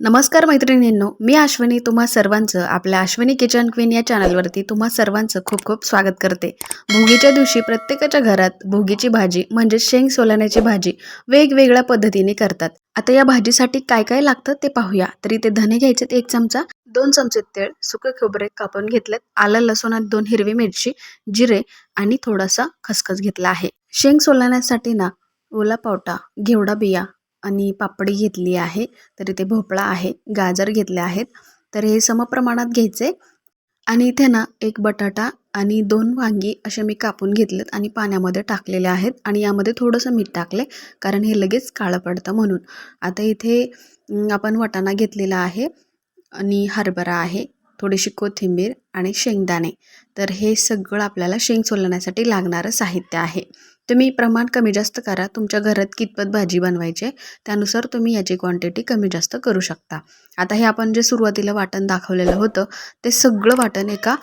नमस्कार मैत्रिणींनो मी अश्विनी. तुम्हा सर्वांचं आपल्या अश्विनी किचन क्वीन या चॅनलवरती तुम्हा सर्वांचं खूप खूप स्वागत करते. भोगीच्या दिवशी प्रत्येकाच्या घरात भोगीची भाजी म्हणजेच शेंग सोलाण्याची भाजी वेगवेगळ्या पद्धतीने करतात. आता या भाजीसाठी काय काय लागतं ते पाहूया. तरी ते धने घ्यायचेत एक चमचा दोन चमचे तेळ सुके खोबरे कापून घेतलेत आलं लसूण आणि दोन हिरवी मिरची जिरे आणि थोडासा खसखस घेतला आहे. शेंग सोलण्यासाठी ना ओला पावटा घेवडा बिया आणि पापडी घेतली आहे तर इथे भोपळा आहे गाजर घेतले आहेत. तर हे समप्रमाणात घ्यायचे आणि इथे ना एक बटाटा आणि दोन वांगी असे मी कापून घेतलेत आणि पाण्यामध्ये टाकलेले आहेत आणि यामध्ये थोडंसं मीठ टाकले कारण हे लगेच काळं पडतं म्हणून. आता इथे आपण वाटाणा घेतलेला आहे आणि हरभरा आहे. थोडीशी कोथिंबीर आणि शेंगदाणे. तर हे सगळं आपल्याला शेंग सोलण्यासाठी लागणारं साहित्य आहे. तुम्ही प्रमाण कमी जास्त करा. तुमच्या घरात कितपत भाजी बनवायची आहे त्यानुसार तुम्ही याची क्वांटिटी कमी जास्त करू शकता. आता हे आपण जे सुरुवातीला वाटण दाखवलेलं होतं ते सगळं वाटण एका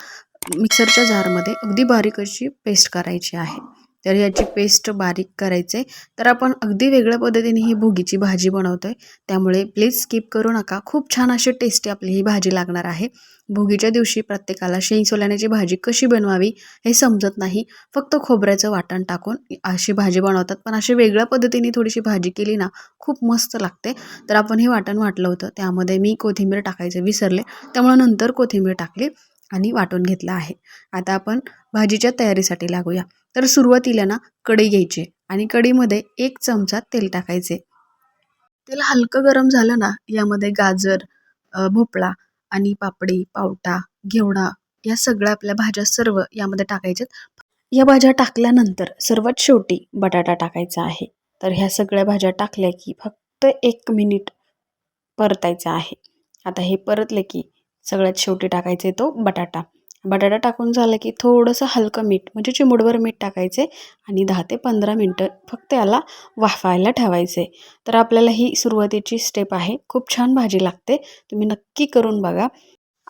मिक्सरच्या जारमध्ये अगदी बारीक अशी पेस्ट करायची आहे. तर याची पेस्ट बारीक करायचे. तर आपण अगदी वेगळ्या पद्धतीने ही भोगीची भाजी बनवतो आहे त्यामुळे प्लीज स्किप करू नका. खूप छान अशी टेस्टी आपली ही भाजी लागणार आहे. भोगीच्या दिवशी प्रत्येकाला शेंग सोल्याण्याची भाजी कशी बनवावी हे समजत नाही. फक्त खोबऱ्याचं वाटण टाकून अशी भाजी बनवतात. पण अशी वेगळ्या पद्धतीने थोडीशी भाजी केली ना खूप मस्त लागते. तर आपण हे वाटण वाटलं होतं. त्यामध्ये मी कोथिंबीर टाकायचं विसरले. त्यामुळे नंतर कोथिंबीर टाकली. आणि वाटून घेतलं आहे. आता आपण भाजीच्या तयारीसाठी लागूया. तर सुरुवातीला ना कढई घ्यायची आणि कढईमध्ये एक चमचा तेल टाकायचे. तेल हलकं गरम झालं ना यामध्ये गाजर भोपळा आणि पापडी पावटा घेवडा या सगळ्या आपल्या भाज्या सर्व यामध्ये टाकायच्यात. या भाज्या टाकल्यानंतर सर्वात शेवटी बटाटा टाकायचा आहे. तर ह्या सगळ्या भाज्या टाकल्या की फक्त एक मिनिट परतायचं आहे. आता हे परतले की सगळ्यात शेवटी टाकायचे तो बटाटा. बटाटा टाकून झालं की थोडंसं हलकं मीठ म्हणजे चिमूटभर मीठ टाकायचे आणि दहा ते पंधरा मिनटं फक्त याला वाफायला ठेवायचे. तर आपल्याला ही सुरुवातीची स्टेप आहे. खूप छान भाजी लागते. तुम्ही नक्की करून बघा.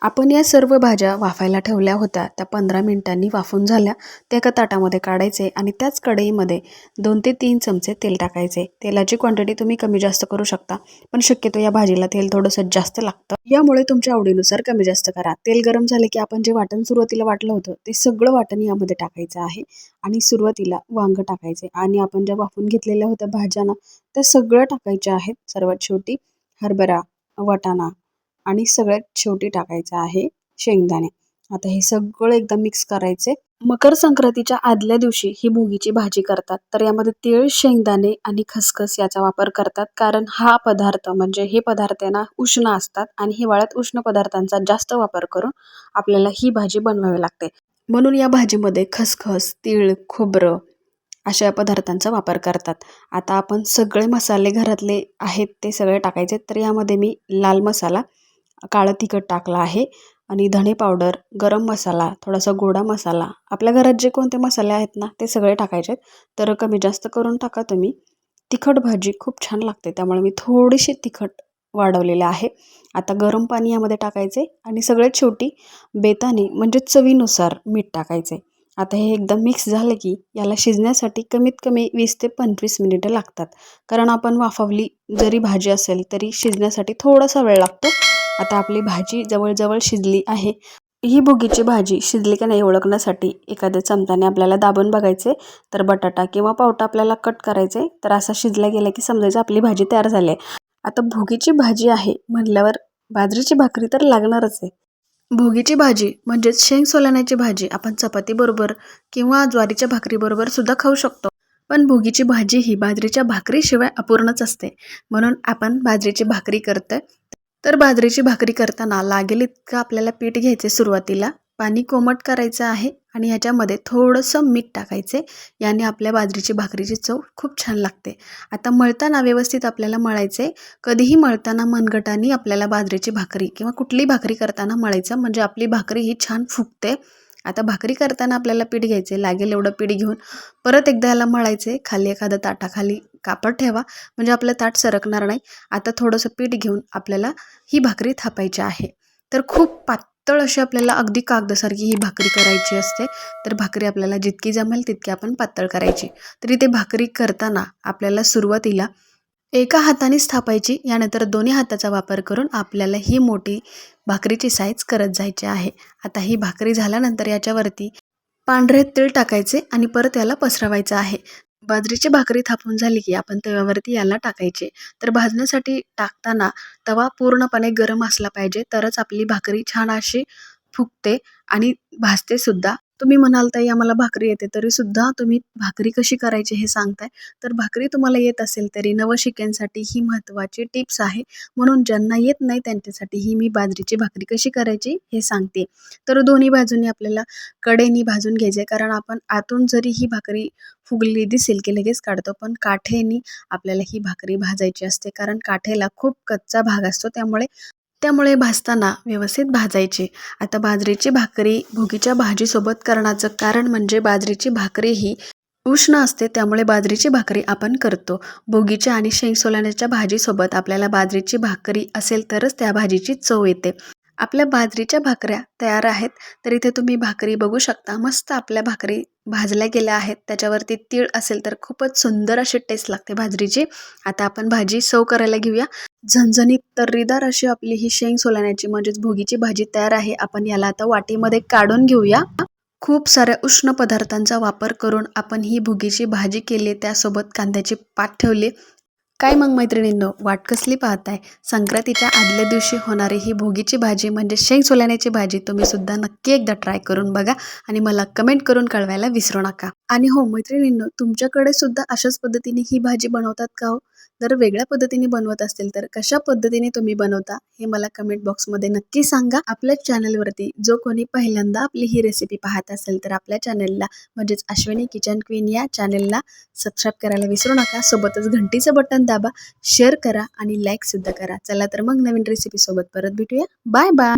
आपण या सर्व भाज्या वाफायला ठेवल्या होत्या त्या पंधरा मिनिटांनी वाफून झाल्या. त्या एका ताटामध्ये काढायचे आणि त्याच कढईमध्ये दोन ते तीन चमचे तेल टाकायचे. तेलाची क्वांटिटी तुम्ही कमी जास्त करू शकता पण शक्यतो या भाजीला तेल थोडंसं जास्त लागतं. यामुळे तुमच्या आवडीनुसार कमी जास्त करा. तेल गरम झाले की आपण जे वाटण सुरुवातीला वाटलं होतं ते सगळं वाटण यामध्ये टाकायचं आहे आणि सुरुवातीला वांग टाकायचे. आणि आपण ज्या वाफून घेतलेल्या होत्या भाज्यांना त्या सगळं टाकायच्या आहेत. सर्वात शेवटी हरभरा वाटाणा आणि सगळ्यात शेवटी टाकायचं आहे शेंगदाणे. आता हे सगळं एकदा मिक्स करायचे. मकर संक्रांतीच्या आदल्या दिवशी ही भोगीची भाजी करतात. तर यामध्ये तीळ शेंगदाणे आणि खसखस याचा वापर करतात. कारण हा पदार्थ म्हणजे हे पदार्थ आहे ना उष्ण असतात. आणि हिवाळ्यात उष्ण पदार्थांचा जास्त वापर करून आपल्याला ही भाजी बनवावी लागते. म्हणून या भाजीमध्ये खसखस तीळ खोबरं अशा पदार्थांचा वापर करतात. आता आपण सगळे मसाले घरातले आहेत ते सगळे टाकायचे. तर यामध्ये मी लाल मसाला काळं तिखट टाकलं आहे आणि धणे पावडर गरम मसाला थोडासा गोडा मसाला. आपल्या घरात जे कोणते मसाले आहेत ना ते सगळे टाकायचे आहेत. तर कमी जास्त करून टाका तुम्ही. तिखट भाजी खूप छान लागते त्यामुळे मी थोडीशी तिखट वाढवलेले आहे. आता गरम पाणी यामध्ये टाकायचे आणि सगळ्यात शेवटी बेताने म्हणजे चवीनुसार मीठ टाकायचे. आता हे एकदम मिक्स झालं की याला शिजण्यासाठी कमीत कमी वीस ते पंचवीस मिनिटं लागतात. कारण आपण वाफावली जरी भाजी असेल तरी शिजण्यासाठी थोडासा वेळ लागतो. आता आपली भाजी जवळजवळ शिजली आहे. ही भुगीची भाजी शिजली का नाही ओळखण्यासाठी एखाद्या चमचाने आपल्याला दाबून बघायचे तर बटाटा किंवा पावटा आपल्याला कट करायचे तर असा शिजला गेला की समजायचं आपली भाजी तयार झाली आहे. आता भुगीची भाजी आहे म्हणल्यावर बाजरीची भाकरी तर लागणारच आहे. भोगीची भाजी म्हणजेच शेंग सोलाण्याची भाजी आपण चपातीबरोबर किंवा ज्वारीच्या भाकरीबरोबर सुद्धा खाऊ शकतो. पण भोगीची भाजी ही बाजरीच्या भाकरीशिवाय अपूर्णच असते. म्हणून आपण बाजरीची भाकरी करतोय तर बाजरीची भाकरी करताना लागेल इतकं आपल्याला पीठ घ्यायचे सुरुवातीला. पाणी कोमट करायचं आहे आणि ह्याच्यामध्ये थोडंसं मीठ टाकायचे. याने आपल्या बाजरीची भाकरीची चव खूप छान लागते. आता मळताना व्यवस्थित आपल्याला मळायचे. कधीही मळताना मनगटाने आपल्याला बाजरीची भाकरी किंवा कुठली भाकरी करताना मळायचं. म्हणजे आपली भाकरी ही छान फुगते. आता भाकरी करताना आपल्याला पीठ घ्यायचे. लागेल एवढं पीठ घेऊन परत एकदा याला मळायचे. खाली एखादं ताटाखाली कापड ठेवा म्हणजे आपलं ताट सरकणार नाही. आता थोडंसं पीठ घेऊन आपल्याला ही भाकरी थापायची आहे. तर खूप पातळ अशी आपल्याला अगदी कागदासारखी ही भाकरी करायची असते. तर भाकरी आपल्याला जितकी जमेल तितकी आपण पातळ करायची. तर इथे भाकरी करताना आपल्याला सुरुवातीला एका हातानेच थापायची यानंतर दोन्ही हाताचा वापर करून आपल्याला ही मोठी भाकरीची साईज करत जायची आहे. आता ही भाकरी झाल्यानंतर याच्यावरती पांढरे तीळ टाकायचे आणि परत याला पसरवायचं आहे. बाजरीची भाकरी थापून झाली की आपण तव्यावरती याला टाकायचे. तर भाजण्यासाठी टाकताना तवा पूर्णपणे गरम असला पाहिजे तरच आपली भाकरी छान अशी फुगते आणि भाजते सुद्धा तुम्ही म्हणाल ताई आम्हाला भाकरी येते. तरी सुद्धा तुम्ही भाकरी कशी करायची हे सांगताय. तर भाकरी तुम्हाला येत असेल तरी नवशिक्यांसाठी ही महत्त्वाची टिप्स आहे. म्हणून ज्यांना येत नाही त्यांच्यासाठी ही मी बाजरीची भाकरी कशी करायची हे सांगते. तर दोन्ही बाजूनी आपल्याला कडेनी भाजून घ्यायचे कारण आपण आतून जरी ही भाकरी फुगलेली दिसेल की लगेच काढतो पण काठेनी आपल्याला ही भाकरी भाजायची असते. कारण काठेला खूप कच्चा भाग असतो. त्यामुळे त्यामुळे भाजताना व्यवस्थित भाजायची. आता बाजरीची भाकरी भुगीच्या भाजीसोबत करण्याचं कारण म्हणजे बाजरीची भाकरी ही उष्ण असते त्यामुळे बाजरीची भाकरी आपण करतो. भोगीच्या आणि शेंगसोलाण्याच्या भाजीसोबत आपल्याला बाजरीची भाकरी असेल तरच त्या भाजीची चव येते. आपल्या बाजरीच्या भाकऱ्या तयार आहेत तर इथे तुम्ही भाकरी बघू शकता. मस्त आपल्या भाकरी भाजल्या गेल्या आहेत. त्याच्यावरती तीळ असेल तर खूपच सुंदर अशी टेस्ट लागते भाजरीची आता आपण भाजी सव करायला घेऊया. झणझणीत तर्रीदार अशी आपली ही शेंग सोलाण्याची म्हणजेच भोगीची भाजी तयार आहे. आपण याला आता वाटीमध्ये काढून घेऊया. खूप साऱ्या उष्ण पदार्थांचा वापर करून आपण ही भुगीची भाजी केली त्यासोबत कांद्याची पात ठेवली. काय मग मैत्रिणींनो? वाट कसली पाहताय? संक्रांतीच्या आदल्या दिवशी होणारी ही भोगीची भाजी म्हणजे शेंग सोल्याण्याची भाजी तुम्ही सुद्धा नक्की एकदा ट्राय करून बघा आणि मला कमेंट करून कळवायला विसरू नका. आणि हो मैत्रिणींनो तुमच्याकडे सुद्धा अशाच पद्धतीने ही भाजी बनवतात का हो? जर वेगळ्या पद्धतीने बनवत असतील तर कशा पद्धतीने तुम्ही बनवता हे मला कमेंट बॉक्समध्ये नक्की सांगा. आपल्या चॅनलवरती जो कोणी पहिल्यांदा आपली ही रेसिपी पाहत असेल तर आपल्या चॅनलला म्हणजेच अश्विनी किचन क्वीन या चॅनलला सबस्क्राईब करायला विसरू नका. सोबतच घंटीचं बटन दाबा शेअर करा आणि लाईकसुद्धा करा. चला तर मग नवीन रेसिपीसोबत परत भेटूया. Bye bye